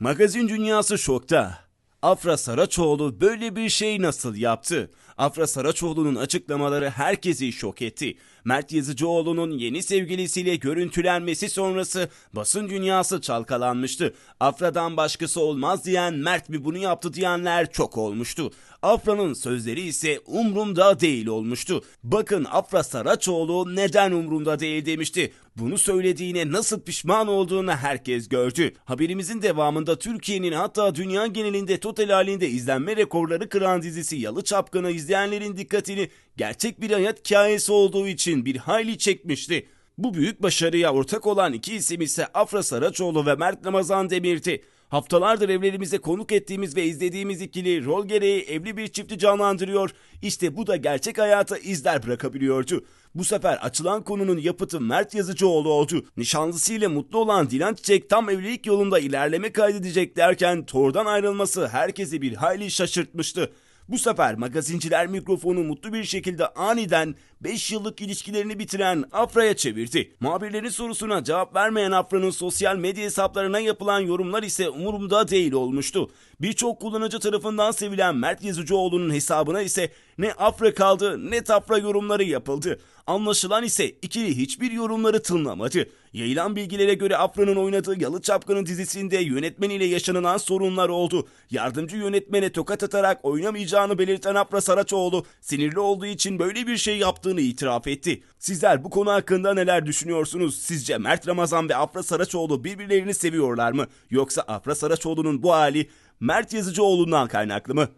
Magazin dünyası şokta. Afra Saraçoğlu böyle bir şey nasıl yaptı? Afra Saraçoğlu'nun açıklamaları herkesi şok etti. Mert Yazıcıoğlu'nun yeni sevgilisiyle görüntülenmesi sonrası basın dünyası çalkalanmıştı. Afra'dan başkası olmaz diyen Mert mi bunu yaptı diyenler çok olmuştu. Afra'nın sözleri ise umrumda değil olmuştu. Bakın Afra Saraçoğlu neden umrumda değil demişti. Bunu söylediğine nasıl pişman olduğunu herkes gördü. Haberimizin devamında Türkiye'nin hatta dünya genelinde total halinde izlenme rekorları kıran dizisi Yalı Çapkın'ı izleyenlerin dikkatini gerçek bir hayat hikayesi olduğu için bir hayli çekmişti. Bu büyük başarıya ortak olan iki isim ise Afra Saraçoğlu ve Mert Ramazan Demir'ti. Haftalardır evlerimize konuk ettiğimiz ve izlediğimiz ikili rol gereği evli bir çifti canlandırıyor. İşte bu da gerçek hayata izler bırakabiliyordu. Bu sefer açılan konunun yapıtı Mert Yazıcıoğlu oldu. Nişanlısıyla mutlu olan Dilan Çiçek tam evlilik yolunda ilerleme kaydedecek derken Thor'dan ayrılması herkesi bir hayli şaşırtmıştı. Bu sefer magazinciler mikrofonu mutlu bir şekilde aniden 5 yıllık ilişkilerini bitiren Afra'ya çevirdi. Muhabirlerin sorusuna cevap vermeyen Afra'nın sosyal medya hesaplarına yapılan yorumlar ise umurumda değil olmuştu. Birçok kullanıcı tarafından sevilen Mert Yazıcıoğlu'nun hesabına ise ne Afra kaldı ne Tafra yorumları yapıldı. Anlaşılan ise ikili hiçbir yorumları tınlamadı. Yayılan bilgilere göre Afra'nın oynadığı Yalı Çapkını dizisinde yönetmeniyle yaşanılan sorunlar oldu. Yardımcı yönetmene tokat atarak oynamayacağını belirten Afra Saraçoğlu sinirli olduğu için böyle bir şey yaptığını itiraf etti. Sizler bu konu hakkında neler düşünüyorsunuz? Sizce Mert Ramazan ve Afra Saraçoğlu birbirlerini seviyorlar mı? Yoksa Afra Saraçoğlu'nun bu hali Mert Yazıcıoğlu'ndan kaynaklı mı?